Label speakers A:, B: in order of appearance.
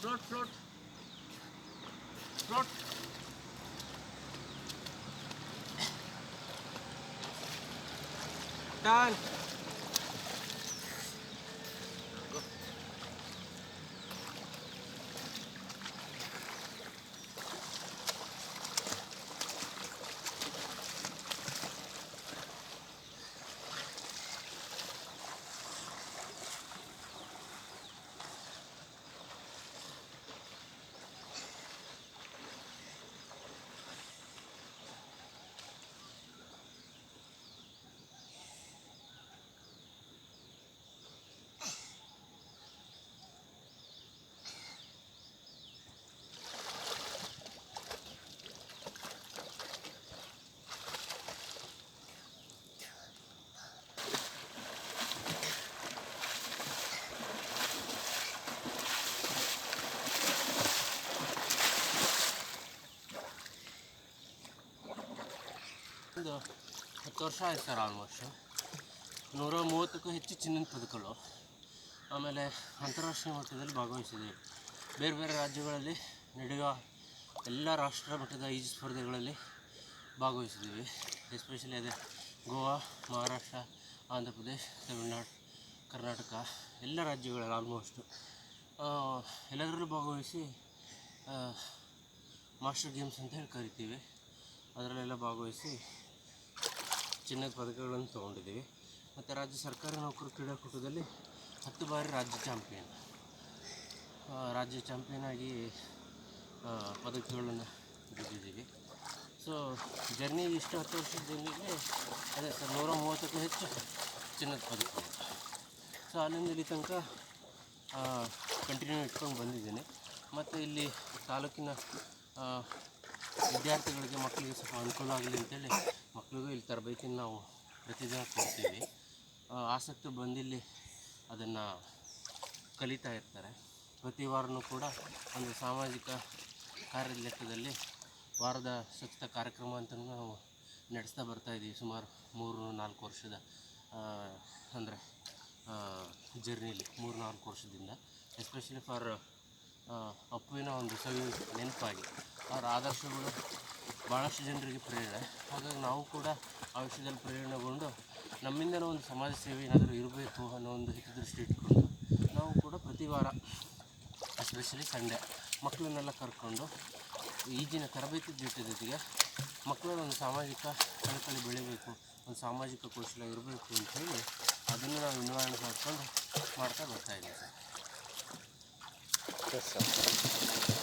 A: float, float, float. Done. ಒಂದು ಹತ್ತು ವರ್ಷ ಆಯ್ತು ಸರ್ ಆಲ್ಮೋಸ್ಟ್ ನೂರ ಮೂವತ್ತಕ್ಕೂ ಹೆಚ್ಚು ಚಿನ್ನದ ಪದಕಗಳು. ಆಮೇಲೆ ಅಂತಾರಾಷ್ಟ್ರೀಯ ಮಟ್ಟದಲ್ಲಿ ಭಾಗವಹಿಸಿದ್ದೀವಿ ಬೇರೆ ಬೇರೆ ರಾಜ್ಯಗಳಲ್ಲಿ ನಡೆಯುವ ಎಲ್ಲ ರಾಷ್ಟ್ರ ಮಟ್ಟದ ಈಜು ಸ್ಪರ್ಧೆಗಳಲ್ಲಿ ಭಾಗವಹಿಸಿದ್ದೀವಿ. ಎಸ್ಪೆಷಲಿ ಅದೇ ಗೋವಾ, ಮಹಾರಾಷ್ಟ್ರ ಆಂಧ್ರ ಪ್ರದೇಶ್ ತಮಿಳ್ನಾಡು, ಕರ್ನಾಟಕ ಎಲ್ಲ ರಾಜ್ಯಗಳಲ್ಲಿ ಆಲ್ಮೋಸ್ಟು ಎಲ್ಲದರಲ್ಲೂ ಭಾಗವಹಿಸಿ ಮಾಸ್ಟರ್ ಗೇಮ್ಸ್ ಅಂತ ಹೇಳಿ ಕರಿತೀವಿ. ಅದರಲ್ಲೆಲ್ಲ ಭಾಗವಹಿಸಿ ಚಿನ್ನದ ಪದಕಗಳನ್ನು ತೊಗೊಂಡಿದ್ದೀವಿ. ಮತ್ತು ರಾಜ್ಯ ಸರ್ಕಾರಿ ನೌಕರ ಕ್ರೀಡಾಕೂಟದಲ್ಲಿ ಹತ್ತು ಬಾರಿ ರಾಜ್ಯ ಚಾಂಪಿಯನ್. ರಾಜ್ಯ ಚಾಂಪಿಯನ್ ಆಗಿ ಪದಕಗಳನ್ನು ಗೆದ್ದಿದ್ದೀವಿ. ಸೊ ಜರ್ನಿ ಇಷ್ಟು ಹತ್ತು ವರ್ಷದ ಜರ್ನಿಗೆ ಅದೇ ಸರ್ ನೂರ ಮೂವತ್ತಕ್ಕೂ ಹೆಚ್ಚು ಚಿನ್ನದ ಪದಕ ಸೊ ಅಲ್ಲಿಂದ ಇಲ್ಲಿ ತನಕ ಕಂಟಿನ್ಯೂ ಇಟ್ಕೊಂಡು ಬಂದಿದ್ದೀನಿ. ಮತ್ತು ಇಲ್ಲಿ ತಾಲೂಕಿನ ವಿದ್ಯಾರ್ಥಿಗಳಿಗೆ ಮಕ್ಕಳಿಗೆ ಸ್ವಲ್ಪ ಅನುಕೂಲ ಆಗಲಿ ಅಂತೇಳಿ ಮಕ್ಕಳಿಗೂ ಇಲ್ಲಿ ತರಬೇತಿನ ನಾವು ಪ್ರತಿದಿನ ಕೊಡ್ತೀವಿ. ಆಸಕ್ತಿ ಬಂದಿಲ್ಲಿ ಅದನ್ನು ಕಲಿತಾ ಇರ್ತಾರೆ. ಪ್ರತಿ ವಾರನೂ ಕೂಡ ಒಂದು ಸಾಮಾಜಿಕ ಕಾರ್ಯದ ಲೆಕ್ಕದಲ್ಲಿ ವಾರದ ಸ್ವಚ್ಛತಾ ಕಾರ್ಯಕ್ರಮ ಅಂತ ನಾವು ನಡೆಸ್ತಾ ಬರ್ತಾ ಇದ್ದೀವಿ. ಸುಮಾರು ಮೂರು ನಾಲ್ಕು ವರ್ಷದ ಅಂದರೆ ಜರ್ನಿಲಿ ಮೂರು ನಾಲ್ಕು ವರ್ಷದಿಂದ. ಎಸ್ಪೆಷಲಿ ಫಾರ್ ಅಪ್ಪುವಿನ ಒಂದು ಸವಿ ನೆನಪಾಗಿ ಅವರ ಆದರ್ಶಗಳು ಭಾಳಷ್ಟು ಜನರಿಗೆ ಪ್ರೇರಣೆ. ಹಾಗಾಗಿ ನಾವು ಕೂಡ ಆ ವಿಷಯದಲ್ಲಿ ಪ್ರೇರಣೆಗೊಂಡು ನಮ್ಮಿಂದಲೂ ಒಂದು ಸಮಾಜ ಸೇವೆ ಏನಾದರೂ ಇರಬೇಕು ಅನ್ನೋ ಒಂದು ಹಿತದೃಷ್ಟಿ ಇಟ್ಕೊಂಡು ನಾವು ಕೂಡ ಪ್ರತಿ ವಾರ ಎಸ್ಪೆಷಲಿ ಸಂಡೇ ಮಕ್ಕಳನ್ನೆಲ್ಲ ಕರ್ಕೊಂಡು ಈಜಿನ ತರಬೇತಿ ಜೊತೆ ಜೊತೆಗೆ ಮಕ್ಕಳ ಒಂದು ಸಾಮಾಜಿಕ ಕಳಕಳಿ ಬೆಳಿಬೇಕು, ಒಂದು ಸಾಮಾಜಿಕ ಕೌಶಲ್ಯ ಇರಬೇಕು ಅಂತ ಹೇಳಿ ಅದನ್ನು ನಾವು ನಿರ್ವಹಣೆ ಮಾಡ್ಕೊಂಡು ಮಾಡ್ತಾ ಬರ್ತಾ ಇದ್ದೀವಿ ಸರ್.
B: ಸರ್